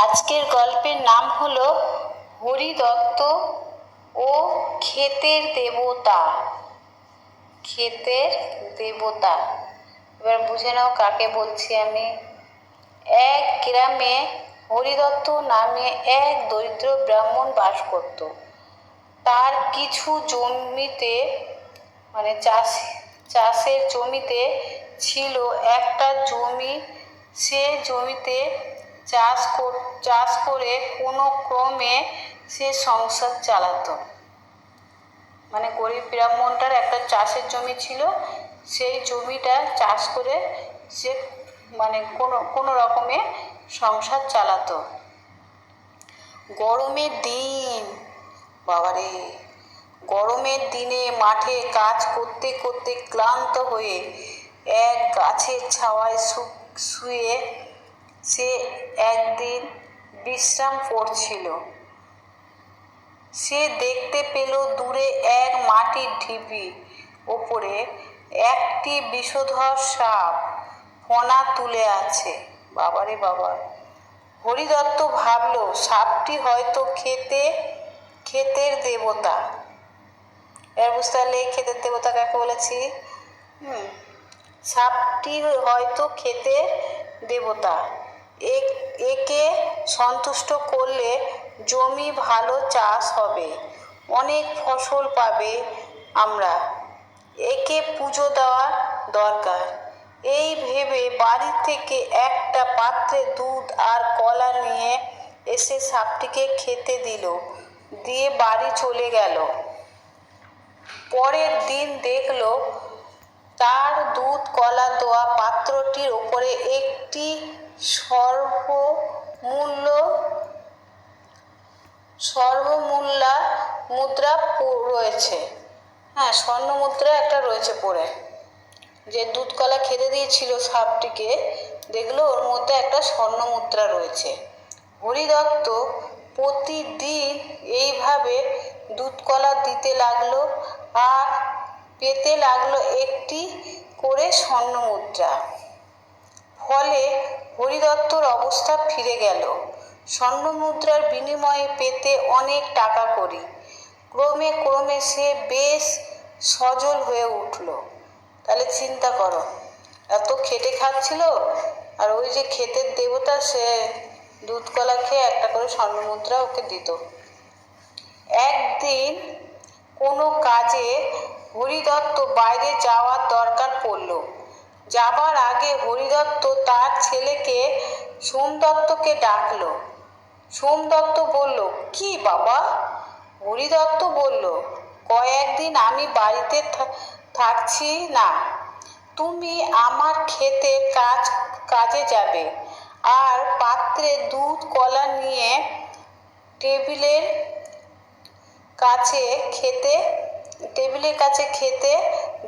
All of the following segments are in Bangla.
আজকের গল্পের নাম হলো হরি দত্ত ও ক্ষেতের দেবতা। ক্ষেতের দেবতা। এবার বুঝে নাও কাকে বলছি আমি। এক গ্রামে হরিদত্ত নামে এক দরিদ্র ব্রাহ্মণ বাস করত। তার কিছু জমিতে মানে চাষ, চাষের জমিতে ছিল একটা জমি। সে জমিতে চাষ কর, চাষ করে কোনো ক্রমে সে সংসার চালাতো। মানে গরিব ব্রাহ্মণটার একটা চাষের জমি ছিল, সেই জমিটা চাষ করে সে মানে কোনো কোনো রকমে সংসার চালাতো। গরমের দিন, বাবারে, গরমের দিনে মাঠে কাজ করতে করতে ক্লান্ত হয়ে এক গাছের ছাওয়ায় শুয়ে সে একদিন বিশ্রাম করছিল। সে দেখতে পেল দূরে এক মাটির ঢিপি ওপরে একটি বিষধর সাপ ফনা তুলে আছে। বাবারে বাবা। হরিদত্ত ভাবল, সাপটি হয়তো খেতে, ক্ষেতের দেবতা। এবার বুঝতে পারলে ক্ষেতের দেবতা কাকে বলেছি? হুম, সাপটি হয়তো ক্ষেতের দেবতা। একে সন্তুষ্ট করলে জমি ভালো চাষ হবে, অনেক ফসল পাবে আমরা। একে পুজো দেওয়া দরকার। এই ভেবে বাড়ি থেকে একটা পাত্রে দুধ আর কলা নিয়ে এসে সাপটিকে খেতে দিল, দিয়ে বাড়ি চলে গেল। পরের দিন দেখল তার দুধ কলা দেওয়া পাত্রটির ওপরে একটি সর্বমূল্য, সর্বমূল্যা মুদ্রা রয়েছে। হ্যাঁ স্বর্ণ মুদ্রা একটা রয়েছে পরে। যে দুধ কলা খেতে দিয়েছিল সাপটিকে, দেখল ওর মধ্যে একটা স্বর্ণ মুদ্রা রয়েছে। হরিদত্ত প্রতিদিন এইভাবে দুধ কলা দিতে লাগল আর পেতে লাগল একটি করে স্বর্ণ মুদ্রা ফলে হরিদত্তর অবস্থা ফিরে গেল। স্বর্ণ মুদ্রার বিনিময়ে পেতে অনেক টাকা করি। ক্রমে ক্রমে সে বেশ সজল হয়ে উঠল। তাহলে চিন্তা করো, এত খেটে খাচ্ছিল আর ওই যে ক্ষেতের দেবতা সে দুধ কলা খেয়ে একটা করে স্বর্ণ মুদ্রা ওকে দিত। একদিন কোনো কাজে হরিদত্ত বাইরে যাওয়ার দরকার পড়ল। যাবার আগে হরিদত্ত তার ছেলেকে সোমদত্তকে ডাকল। সোমদত্ত বলল, কি বাবা? হরিদত্ত বলল, কয়েকদিন আমি বাড়িতে থাকছি না। তুমি আমার ক্ষেতে কাজ, কাজে যাবে। আর পাত্রে দুধ, কলা নিয়ে টেবিলের কাছে খেতে, টেবিলের কাছে খেতে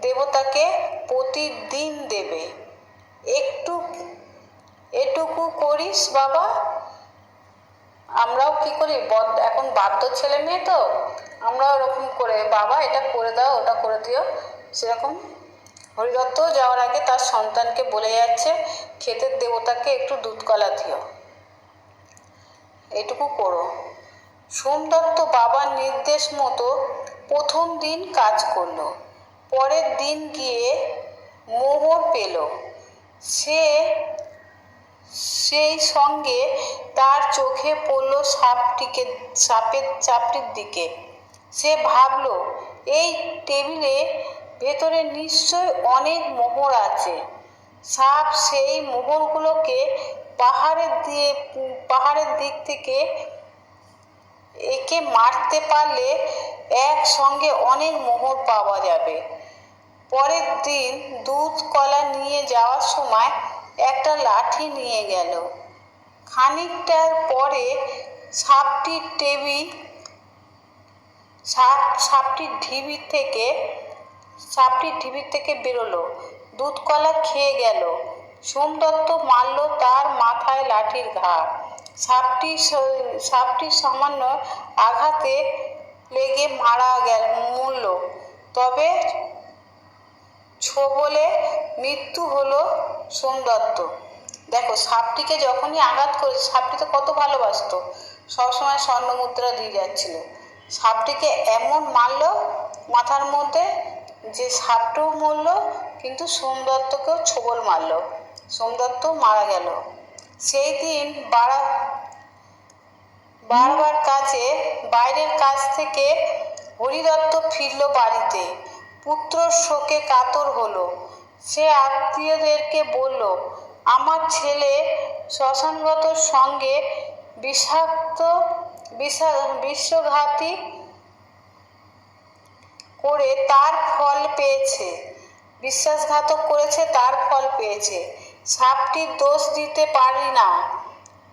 দেবতাকে প্রতিদিন দেবে। একটু, এটুকু করিস বাবা। আমরাও কি করি? এখন বাধ্য ছেলে মেয়ে তো। আমরাও ওরকম করে, বাবা, এটা করে দাও, ওটা করে দিও। সেরকম। হরিদত্ত যাওয়ার আগে তার সন্তানকে বলে যাচ্ছে, ক্ষেতের দেবতাকে একটু দুধ কলা দিও। এটুকু করো। সোমদত্ত বাবার নির্দেশ মতো প্রথম দিন কাজ করল। পরের দিন গিয়ে মোহর পেল। সে সেই সঙ্গে তার চোখে পড়ল সাপটিকে, সাপের চাপটির দিকে। সে ভাবলো, এই টেবিলে ভেতরে নিশ্চয় অনেক মোহর আছে। সাপ সেই মোহরগুলোকে পাহাড়ের দিয়ে, পাহাড়ের দিক থেকে একে মারতে পারলে একসঙ্গে অনেক মোহর পাওয়া যাবে। পরের দিন দুধ কলা নিয়ে যাওয়ার সময় একটা লাঠি নিয়ে গেল। খানিকটার পরে সাপটির টেবি সাপ সাপটির ঢিবির থেকে সাপটির ঢিবির থেকে বেরোলো। দুধ কলা খেয়ে গেল। সোমদত্ত মারল তার মাথায় লাঠির ঘা। সাপটি সাপটি সামান্য আঘাতে লেগে মারা গেল, মরল। তবে ছোবলে মৃত্যু হলো সোমদত্ত। দেখো, সাপটিকে যখনই আঘাত করে সাপটি তো কত ভালোবাসতো। সবসময় স্বর্ণ মুদ্রা দিয়ে যাচ্ছিল। সাপটিকে এমন মারলো মাথার মধ্যে যে সাপটাও মরলো, কিন্তু সোমদত্তকেও ছোবল মারলো। সোমদত্ত মারা গেল। সেই দিন বাড়া বারবার কাজে, বাইরের কাজ থেকে হরিদত্ত ফিরল বাড়িতে। পুত্র শোকে কাতর হলো। সে আত্মীয়দেরকে বলল, আমার ছেলে শ্মশানগতর সঙ্গে বিষাক্ত বিষা বিশ্বঘাতী করে তার ফল পেয়েছে। বিশ্বাসঘাতক করেছে, তার ফল পেয়েছে। সাপটির দোষ দিতে পারি না।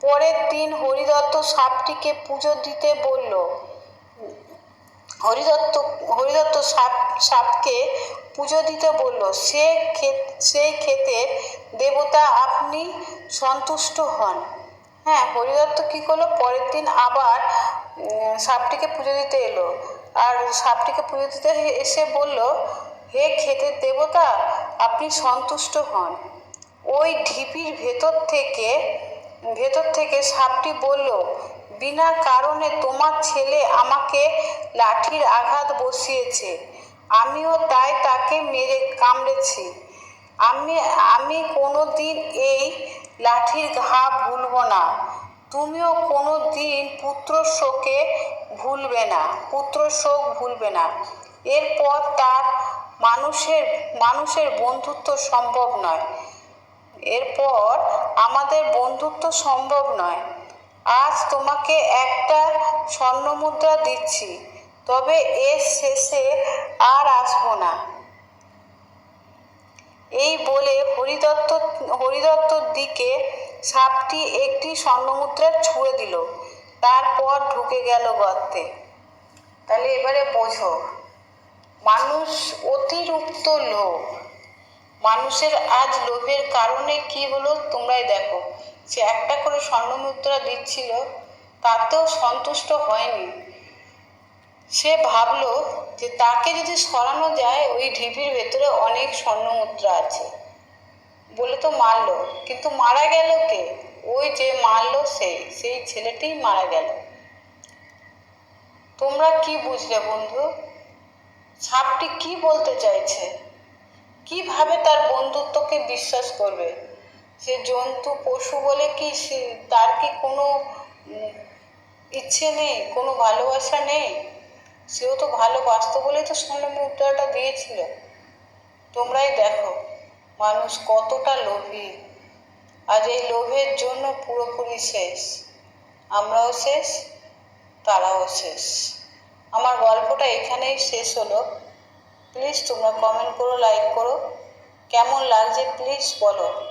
পরের দিন হরিদত্ত সাপটিকে পুজো দিতে বলল হরিদত্ত হরিদত্ত সাপ, সাপকে পুজো দিতে বলল, সে সেই ক্ষেতের দেবতা আপনি সন্তুষ্ট হন। হ্যাঁ হরিদত্ত কী করল? পরের দিন আবার সাপটিকে পুজো দিতে এলো। আর সাপটিকে পুজো দিতে এসে বলল, হে ক্ষেতের দেবতা, আপনি সন্তুষ্ট হন। ওই ঢিপির ভেতর থেকে ভেতর থেকে সাপটি বলল, বিনা কারণে তোমার ছেলে আমাকে লাঠির আঘাত বসিয়েছে। আমিও তাই তাকে মেরে কামড়েছি। আমি আমি কোনো দিন এই লাঠির ঘা ভুলব না। তুমিও কোনো দিন পুত্র শোকে ভুলবে না, পুত্র শোক ভুলবে না। এরপর তার মানুষের মানুষের বন্ধুত্ব সম্ভব নয়। এরপর আমাদের বন্ধুত্ব সম্ভব নয়। আজ তোমাকে একটা স্বর্ণমুদ্রা দিচ্ছি। তবে এর শেষে আর আসব না। এই বলে হরিদত্ত, হরিদত্তর দিকে সাপটি একটি স্বর্ণমুদ্রা ছুঁড়ে দিল। তারপর ঢুকে গেল গর্তে। তাহলে এবারে বোঝো, মানুষ অতিরিক্ত লোভ। মানুষের আজ লোভের কারণে কি হলো তোমরাই দেখো। সে একটা করে স্বর্ণমুদ্রা দিচ্ছিল, তাতেও সন্তুষ্ট হয়নি। সে ভাবলো যে তাকে যদি সরানো যায়, ওই ঢিপির ভেতরে অনেক স্বর্ণমুদ্রা আছে। বলে তো মারলো, কিন্তু মারা গেল কে? ওই যে মারলো সেই সেই ছেলেটিই মারা গেল। তোমরা কি বুঝলে বন্ধু? সাপটি কি বলতে চাইছে? কীভাবে তার বন্ধুত্বকে বিশ্বাস করবে? সে জন্তু, পশু বলে কি তার কি কোনো ইচ্ছে নেই, কোনো ভালোবাসা নেই? সেও তো ভালোবাসতো বলেই তো স্বর্ণ মুদ্রাটা দিয়েছিল। তোমরাই দেখো, মানুষ কতটা লোভী। আজ এই লোভের জন্য পুরোপুরি শেষ। আমরাও শেষ, তারাও শেষ। আমার গল্পটা এখানেই শেষ হলো। প্লিজ তোমরা কমেন্ট করো লাইক করো। কেমন লাগছে প্লিজ বলো।